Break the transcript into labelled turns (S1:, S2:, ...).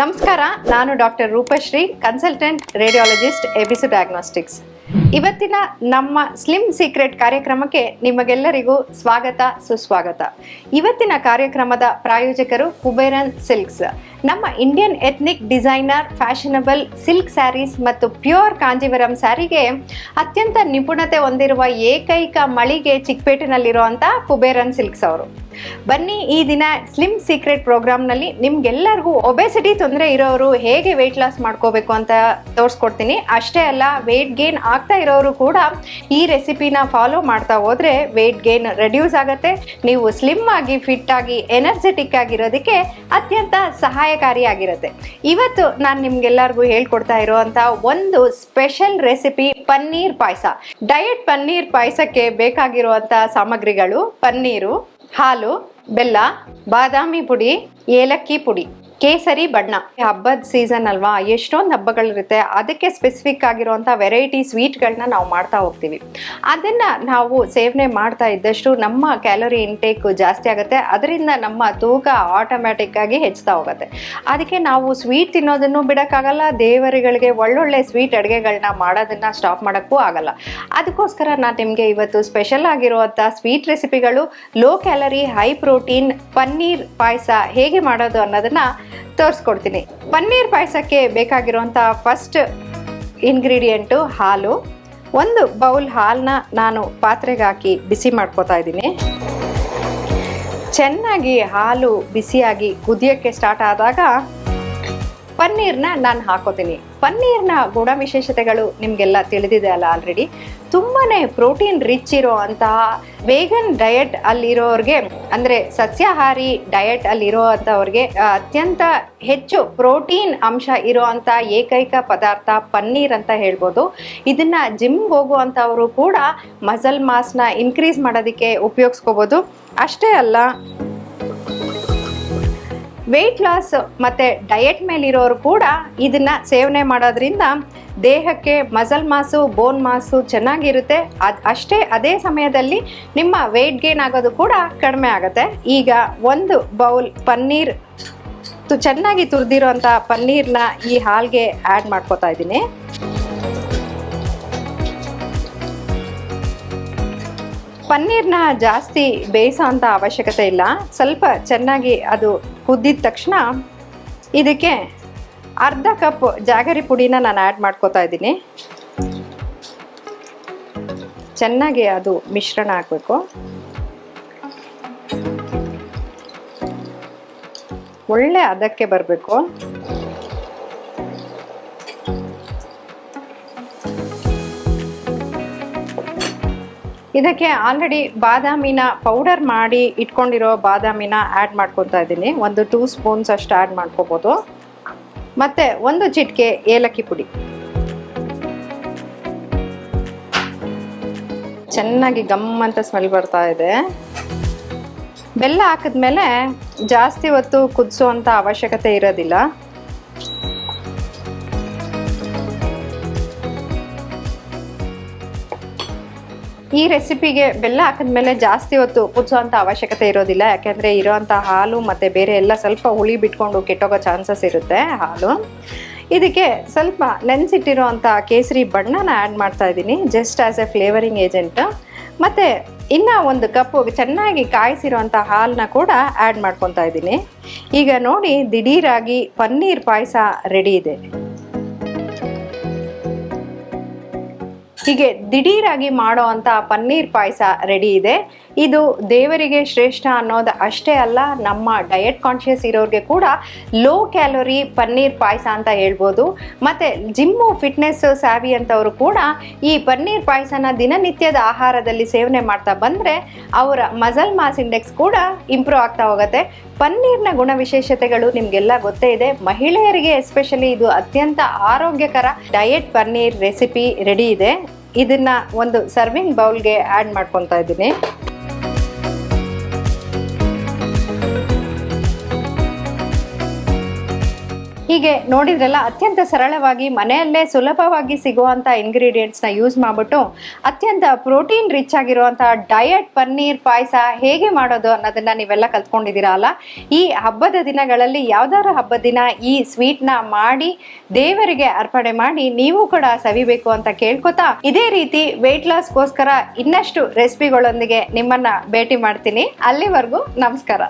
S1: ನಮಸ್ಕಾರ, ನಾನು doctor Roopashree consultant radiologist ಎಬಿಸು ಡಯಾಗ್ನೋಸ್ಟಿಕ್ಸ್ ಇವತ್ತಿನ ನಮ್ಮ ಸ್ಲಿಮ್ ಸೀಕ್ರೆಟ್ ಕಾರ್ಯಕ್ರಮಕ್ಕೆ ನಿಮಗೆಲ್ಲರಿಗೂ ಸ್ವಾಗತ, ಸುಸ್ವಾಗತ. ಇವತ್ತಿನ ಕಾರ್ಯಕ್ರಮದ ಪ್ರಾಯೋಜಕರು ಕುಬೇರನ್ ಸಿಲ್ಕ್ಸ್. ನಮ್ಮ Indian ethnic designer fashionable silk sarees ಮತ್ತು ಪ್ಯೂರ್ ಕಾಂಜಿವರಂ ಸ್ಯಾರಿಗೆ ಅತ್ಯಂತ ನಿಪುಣತೆ ಹೊಂದಿರುವ ಏಕೈಕ ಮಳಿಗೆ ಚಿಕ್ಕಪೇಟೆನಲ್ಲಿರುವಂಥ ಕುಬೇರನ್ ಸಿಲ್ಕ್ಸ್ ಅವರು. ಬನ್ನಿ ಈ ದಿನ ಸ್ಲಿಮ್ ಸೀಕ್ರೆಟ್ ಪ್ರೋಗ್ರಾಮ್ನಲ್ಲಿ ನಿಮ್ಗೆಲ್ಲರಿಗೂ ಒಬೆಸಿಟಿ ತೊಂದರೆ ಇರೋರು ಹೇಗೆ ವೆಯ್ಟ್ ಲಾಸ್ ಮಾಡ್ಕೋಬೇಕು ಅಂತ ತೋರಿಸ್ಕೊಡ್ತೀನಿ. ಅಷ್ಟೇ ಅಲ್ಲ ವೆಯ್ಟ್ ಗೇನ್ ಆಗ್ತಾ ಇರೋರು ಕೂಡ ಈ ರೆಸಿಪಿನ ಫಾಲೋ ಮಾಡ್ತಾ ಹೋದ್ರೆ ವೆಯ್ಟ್ ಗೇನ್ ರೆಡ್ಯೂಸ್ ಆಗುತ್ತೆ. ನೀವು ಸ್ಲಿಮ್ ಆಗಿ ಫಿಟ್ ಆಗಿ ಎನರ್ಜೆಟಿಕ್ ಆಗಿರೋದಕ್ಕೆ ಅತ್ಯಂತ ಸಹಾಯಕಾರಿಯಾಗಿರುತ್ತೆ. ಇವತ್ತು ನಾನು ನಿಮ್ಗೆಲ್ಲರಿಗೂ ಹೇಳ್ಕೊಡ್ತಾ ಇರುವಂತ ಒಂದು special recipe paneer payasa. Diet paneer ಪಾಯಸಕ್ಕೆ ಬೇಕಾಗಿರುವಂತ ಸಾಮಗ್ರಿಗಳು ಪನ್ನೀರು, ಹಾಲು, ಬೆಲ್ಲ, ಬಾದಾಮಿ ಪುಡಿ, ಏಲಕ್ಕಿ ಪುಡಿ. ಕೇಸರಿ ಬಣ್ಣ. ಹಬ್ಬದ ಸೀಸನ್ ಅಲ್ವಾ, ಎಷ್ಟೊಂದು ಹಬ್ಬಗಳಿರುತ್ತೆ, ಅದಕ್ಕೆ ಸ್ಪೆಸಿಫಿಕ್ ಆಗಿರುವಂಥ ವೆರೈಟಿ ಸ್ವೀಟ್ಗಳನ್ನ ನಾವು ಮಾಡ್ತಾ ಹೋಗ್ತೀವಿ. ಅದನ್ನು ನಾವು ಸೇವನೆ ಮಾಡ್ತಾ ಇದ್ದಷ್ಟು ನಮ್ಮ ಕ್ಯಾಲೋರಿ ಇಂಟೇಕ್ ಜಾಸ್ತಿ ಆಗುತ್ತೆ. ಅದರಿಂದ ನಮ್ಮ ತೂಕ ಆಟೋಮ್ಯಾಟಿಕ್ ಆಗಿ ಹೆಚ್ಚುತ್ತಾ ಹೋಗುತ್ತೆ. ಅದಕ್ಕೆ ನಾವು ಸ್ವೀಟ್ ತಿನ್ನೋದನ್ನು ಬಿಡೋಕ್ಕಾಗಲ್ಲ, ದೇವರುಗಳಿಗೆ ಒಳ್ಳೊಳ್ಳೆ ಸ್ವೀಟ್ ಅಡುಗೆಗಳನ್ನ ಮಾಡೋದನ್ನ ಸ್ಟಾಪ್ ಮಾಡೋಕ್ಕೂ ಆಗಲ್ಲ. ಅದಕ್ಕೋಸ್ಕರ ನಾ ನಿಮಗೆ ಇವತ್ತು ಸ್ಪೆಷಲ್ ಆಗಿರುವಂಥ sweet ರೆಸಿಪಿಗಳು low calorie high protein paneer payasa ಹೇಗೆ ಮಾಡೋದು ಅನ್ನೋದನ್ನ ತೋರಿಸ್ಕೊಡ್ತೀನಿ. ಪನ್ನೀರ್ ಪಾಯಸಕ್ಕೆ ಬೇಕಾಗಿರುವಂಥ ಫಸ್ಟ್ ಇಂಗ್ರೀಡಿಯೆಂಟು ಹಾಲು. ಒಂದು ಬೌಲ್ ಹಾಲನ್ನ ನಾನು ಪಾತ್ರೆಗೆ ಹಾಕಿ ಬಿಸಿ ಮಾಡ್ಕೋತಾ ಇದ್ದೀನಿ. ಚೆನ್ನಾಗಿ ಹಾಲು ಬಿಸಿಯಾಗಿ ಕುದಿಯೋಕ್ಕೆ ಸ್ಟಾರ್ಟ್ ಆದಾಗ ಪನ್ನೀರ್ನ ನಾನು ಹಾಕೋತೀನಿ. ಪನ್ನೀರ್ನ ಗುಣ ವಿಶೇಷತೆಗಳು ನಿಮಗೆಲ್ಲ ತಿಳಿದಿದೆ ಅಲ್ಲ ಆಲ್ರೆಡಿ ತುಂಬಾ ಪ್ರೋಟೀನ್ ರಿಚ್ ಇರೋ ಅಂತಹ ವೇಗನ್ ಡಯಟ್ ಅಲ್ಲಿರೋರಿಗೆ, ಅಂದರೆ ಸಸ್ಯಾಹಾರಿ ಡಯಟ್ ಅಲ್ಲಿರೋ ಅಂಥವ್ರಿಗೆ ಅತ್ಯಂತ ಹೆಚ್ಚು ಪ್ರೋಟೀನ್ ಅಂಶ ಇರೋ ಅಂಥ ಏಕೈಕ ಪದಾರ್ಥ ಪನ್ನೀರ್ ಅಂತ ಹೇಳ್ಬೋದು. ಇದನ್ನ ಜಿಮ್ಗೆ ಹೋಗುವಂಥವರು ಕೂಡ ಮಸಲ್ ಮಾಸ್ನ ಇನ್ಕ್ರೀಸ್ ಮಾಡೋದಕ್ಕೆ ಉಪಯೋಗಿಸ್ಕೋಬೋದು. ಅಷ್ಟೇ ಅಲ್ಲ ವೆಯ್ಟ್ ಲಾಸ್ ಮತ್ತು ಡಯೆಟ್ ಮೇಲಿರೋರು ಕೂಡ ಇದನ್ನು ಸೇವನೆ ಮಾಡೋದ್ರಿಂದ ದೇಹಕ್ಕೆ ಮಸಲ್ ಮಾಸು ಬೋನ್ ಮಾಸು ಚೆನ್ನಾಗಿರುತ್ತೆ. ಅದು ಅಷ್ಟೇ ಅದೇ ಸಮಯದಲ್ಲಿ ನಿಮ್ಮ ವೆಯ್ಟ್ ಗೇನ್ ಆಗೋದು ಕೂಡ ಕಡಿಮೆ ಆಗುತ್ತೆ. ಈಗ ಒಂದು ಬೌಲ್ ಪನ್ನೀರ್ ಚೆನ್ನಾಗಿ ತುರಿದಿರೋಂಥ ಪನ್ನೀರ್ನ ಈ ಹಾಲ್ಗೆ ಆ್ಯಡ್ ಮಾಡ್ಕೋತಾ ಇದ್ದೀನಿ. ಪನ್ನೀರ್ನ ಜಾಸ್ತಿ ಬೇಯಿಸೋ ಅಂಥ ಅವಶ್ಯಕತೆ ಇಲ್ಲ. ಸ್ವಲ್ಪ ಚೆನ್ನಾಗಿ ಅದು ಕುದ್ದಿದ ತಕ್ಷಣ ಇದಕ್ಕೆ ಅರ್ಧ ಕಪ್ ಜಾಗರಿ ಪುಡಿನ ನಾನು ಆ್ಯಡ್ ಮಾಡ್ಕೋತಾ ಇದ್ದೀನಿ. ಚೆನ್ನಾಗಿ ಅದು ಮಿಶ್ರಣ ಹಾಕಬೇಕು ಒಳ್ಳೆ ಅದಕ್ಕೆ ಬರಬೇಕು. ಇದಕ್ಕೆ ಆಲ್ರೆಡಿ ಬಾದಾಮಿನ ಪೌಡರ್ ಮಾಡಿ ಇಟ್ಕೊಂಡಿರೋ ಬಾದಾಮಿನ ಆ್ಯಡ್ ಮಾಡ್ಕೊತಾ ಇದ್ದೀನಿ. ಒಂದು ಟೂ ಸ್ಪೂನ್ಸ್ ಅಷ್ಟು ಆ್ಯಡ್ ಮಾಡ್ಕೋಬೋದು. ಮತ್ತು ಒಂದು ಚಿಟಿಕೆ ಏಲಕ್ಕಿ ಪುಡಿ. ಚೆನ್ನಾಗಿ ಗಮ್ ಅಂತ ಸ್ಮೆಲ್ ಬರ್ತಾ ಇದೆ. ಬೆಲ್ಲ ಹಾಕಿದ್ಮೇಲೆ ಜಾಸ್ತಿ ಹೊತ್ತು ಕುದಿಸೋವಂಥ ಅವಶ್ಯಕತೆ ಇರೋದಿಲ್ಲ. ಈ ರೆಸಿಪಿಗೆ ಬೆಲ್ಲ ಹಾಕಿದ್ಮೇಲೆ ಜಾಸ್ತಿ ಹೊತ್ತು ಕುದಿಸೋವಂಥ ಅವಶ್ಯಕತೆ ಇರೋದಿಲ್ಲ. ಯಾಕೆಂದರೆ ಇರೋವಂಥ ಹಾಲು ಮತ್ತು ಬೇರೆ ಎಲ್ಲ ಸ್ವಲ್ಪ ಹುಳಿ ಬಿಟ್ಕೊಂಡು ಕೆಟ್ಟೋಗೋ ಚಾನ್ಸಸ್ ಇರುತ್ತೆ ಹಾಲು. ಇದಕ್ಕೆ ಸ್ವಲ್ಪ ನೆನೆಸಿಟ್ಟಿರೋ ಅಂಥ ಕೇಸರಿ ಬಣ್ಣನ ಆ್ಯಡ್ ಮಾಡ್ತಾ ಇದ್ದೀನಿ just as a flavouring agent ಮತ್ತು ಇನ್ನು ಒಂದು ಕಪ್ಪು ಚೆನ್ನಾಗಿ ಕಾಯಿಸಿರುವಂಥ ಹಾಲನ್ನ ಕೂಡ ಆ್ಯಡ್ ಮಾಡ್ಕೊತಾ ಇದ್ದೀನಿ. ಈಗ ನೋಡಿ, ದಿಢೀರಾಗಿ ಪನ್ನೀರ್ ಪಾಯಸ ರೆಡಿ ಇದೆ. ಹೀಗೆ ದಿಢೀರಾಗಿ ಮಾಡೋ ಅಂಥ ಪನ್ನೀರ್ ಪಾಯಸ ರೆಡಿ ಇದೆ. ಇದು ದೇವರಿಗೆ ಶ್ರೇಷ್ಠ ಅನ್ನೋದು ಅಷ್ಟೇ ಅಲ್ಲ, ನಮ್ಮ ಡಯಟ್ ಕಾನ್ಷಿಯಸ್ ಇರೋರಿಗೆ ಕೂಡ ಲೋ ಕ್ಯಾಲೋರಿ ಪನ್ನೀರ್ ಪಾಯಸ ಅಂತ ಹೇಳ್ಬೋದು. ಮತ್ತು ಜಿಮ್ಮು ಫಿಟ್ನೆಸ್ ಸ್ಯಾವಿ ಅಂತವರು ಕೂಡ ಈ ಪನ್ನೀರ್ ಪಾಯಸನ ದಿನನಿತ್ಯದ ಆಹಾರದಲ್ಲಿ ಸೇವನೆ ಮಾಡ್ತಾ ಬಂದರೆ ಅವರ ಮಸಲ್ ಮಾಸ್ ಇಂಡೆಕ್ಸ್ ಕೂಡ ಇಂಪ್ರೂವ್ ಆಗ್ತಾ ಹೋಗುತ್ತೆ. ಪನ್ನೀರ್ನ ಗುಣ ವಿಶೇಷತೆಗಳು ನಿಮಗೆಲ್ಲ ಗೊತ್ತೇ ಇದೆ. ಮಹಿಳೆಯರಿಗೆ ಎಸ್ಪೆಷಲಿ ಇದು ಅತ್ಯಂತ ಆರೋಗ್ಯಕರ ಡಯಟ್ ಪನ್ನೀರ್ ರೆಸಿಪಿ ರೆಡಿ ಇದೆ. ಇದನ್ನ ಒಂದು ಸರ್ವಿಂಗ್ ಬೌಲ್ಗೆ ಆ್ಯಡ್ ಮಾಡ್ಕೊತಾ ಇದ್ದೀನಿ. ಹೀಗೆ ನೋಡಿದ್ರಲ್ಲ ಅತ್ಯಂತ ಸರಳವಾಗಿ ಮನೆಯಲ್ಲೇ ಸುಲಭವಾಗಿ ಸಿಗುವಂಥ ಇಂಗ್ರೀಡಿಯೆಂಟ್ಸ್ನ ಯೂಸ್ ಮಾಡಿಬಿಟ್ಟು ಅತ್ಯಂತ ಪ್ರೋಟೀನ್ ರಿಚ್ ಆಗಿರುವಂಥ ಡಯಟ್ ಪನ್ನೀರ್ ಪಾಯಸ ಹೇಗೆ ಮಾಡೋದು ಅನ್ನೋದನ್ನು ನೀವೆಲ್ಲ ಕಲ್ತ್ಕೊಂಡಿದ್ದೀರಾ ಅಲ್ಲ? ಈ ಹಬ್ಬದ ದಿನಗಳಲ್ಲಿ ಯಾವ್ದಾದ್ರು ಹಬ್ಬದ ದಿನ ಈ ಸ್ವೀಟ್ನ ಮಾಡಿ ದೇವರಿಗೆ ಅರ್ಪಣೆ ಮಾಡಿ ನೀವು ಕೂಡ ಸವಿಬೇಕು ಅಂತ ಕೇಳ್ಕೊತಾ ಇದೇ ರೀತಿ ವೆಯ್ಟ್ ಲಾಸ್ಗೋಸ್ಕರ ಇನ್ನಷ್ಟು ರೆಸಿಪಿಗಳೊಂದಿಗೆ ನಿಮ್ಮನ್ನ ಭೇಟಿ ಮಾಡ್ತೀನಿ. ಅಲ್ಲಿವರೆಗೂ ನಮಸ್ಕಾರ.